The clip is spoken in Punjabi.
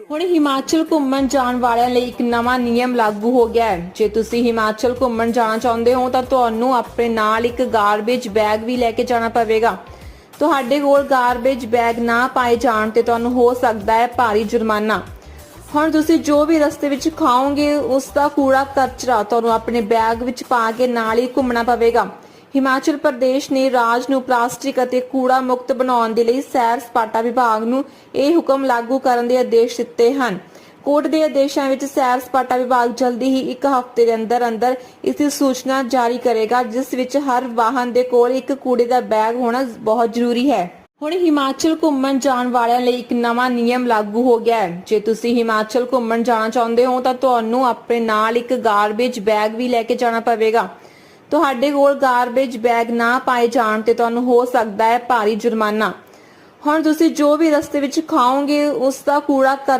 ਹੁਣ ਹਿਮਾਚਲ ਘੁੰਮਣ ਜਾਣ ਵਾਲਿਆਂ ਲਈ ਇੱਕ ਨਵਾਂ ਨਿਯਮ ਲਾਗੂ ਹੋ ਗਿਆ ਹੈ। ਜੇ ਤੁਸੀਂ ਹਿਮਾਚਲ ਘੁੰਮਣ ਜਾਣਾ ਚਾਹੁੰਦੇ ਹੋ, ਤਾਂ ਤੁਹਾਨੂੰ ਆਪਣੇ ਨਾਲ ਇੱਕ ਗਾਰਬੇਜ ਬੈਗ ਵੀ ਲੈ ਕੇ ਜਾਣਾ ਪਵੇਗਾ। ਤੁਹਾਡੇ ਕੋਲ ਗਾਰਬੇਜ ਬੈਗ ਨਾ ਪਾਏ ਜਾਣ ਤੇ ਤੁਹਾਨੂੰ ਹੋ ਸਕਦਾ ਹੈ ਭਾਰੀ ਜੁਰਮਾਨਾ। ਹੁਣ ਤੁਸੀਂ ਜੋ ਵੀ ਰਸਤੇ ਵਿੱਚ ਖਾਓਗੇ, ਉਸ ਦਾ ਕੂੜਾ ਕਚਰਾ ਤੁਹਾਨੂੰ ਆਪਣੇ ਬੈਗ ਵਿੱਚ ਪਾ ਕੇ ਨਾਲ ਹੀ ਘੁੰਮਣਾ ਪਵੇਗਾ। ਹਿਮਾਚਲ ਪ੍ਰਦੇਸ਼ ਨੇ ਰਾਜ ਨੂੰ ਪਲਾਸਟਿਕ ਅਤੇ ਕੂੜਾ ਮੁਕਤ ਬਣਾਉਣ ਦੇ ਲਈ ਸੈਰ ਸਪਾਟਾ ਵਿਭਾਗ ਨੂੰ ਇਹ ਹੁਕਮ ਲਾਗੂ ਕਰਨ ਦੇ ਆਦੇਸ਼ ਦਿੱਤੇ ਹਨ। ਕੋਰਟ ਦੇ ਆਦੇਸ਼ਾਂ ਵਿੱਚ ਸੈਰ ਸਪਾਟਾ ਵਿਭਾਗ ਜਲਦੀ ਹੀ ਇੱਕ ਹਫ਼ਤੇ ਦੇ ਅੰਦਰ ਅੰਦਰ ਇਸ ਦੀ ਸੂਚਨਾ ਜਾਰੀ ਕਰੇਗਾ, ਜਿਸ ਵਿੱਚ ਹਰ ਵਾਹਨ ਦੇ ਕੋਲ ਇੱਕ ਕੂੜੇ ਦਾ ਬੈਗ ਹੋਣਾ ਬਹੁਤ ਜ਼ਰੂਰੀ ਹੈ। ਹੁਣ ਹਿਮਾਚਲ ਘੁੰਮਣ ਜਾਣ ਵਾਲਿਆਂ ਲਈ ਇੱਕ ਨਵਾਂ ਨਿਯਮ ਲਾਗੂ ਹੋ ਗਿਆ ਹੈ। ਜੇ ਤੁਸੀਂ ਹਿਮਾਚਲ ਘੁੰਮਣ ਜਾਣਾ ਚਾਹੁੰਦੇ ਹੋ ਤਾਂ ਤੁਹਾਨੂੰ ਆਪਣੇ ਨਾਲ ਇੱਕ ਗਾਰਬੇਜ ਬੈਗ ਵੀ ਲੈ ਕੇ ਜਾਣਾ ਪਵੇਗਾ। ਤੁਹਾਡੇ ਕੋਲ ਗਾਰਬੇਜ ਬੈਗ ਨਾ ਪਾਏ ਜਾਣ ਤੇ ਤੁਹਾਨੂੰ ਹੋ ਸਕਦਾ ਹੈ ਭਾਰੀ ਜੁਰਮਾਨਾ। ਹੁਣ ਤੁਸੀਂ ਜੋ ਵੀ ਰਸਤੇ ਵਿੱਚ ਖਾਓਗੇ ਉਸ ਦਾ ਕੂੜਾ ਕਚ-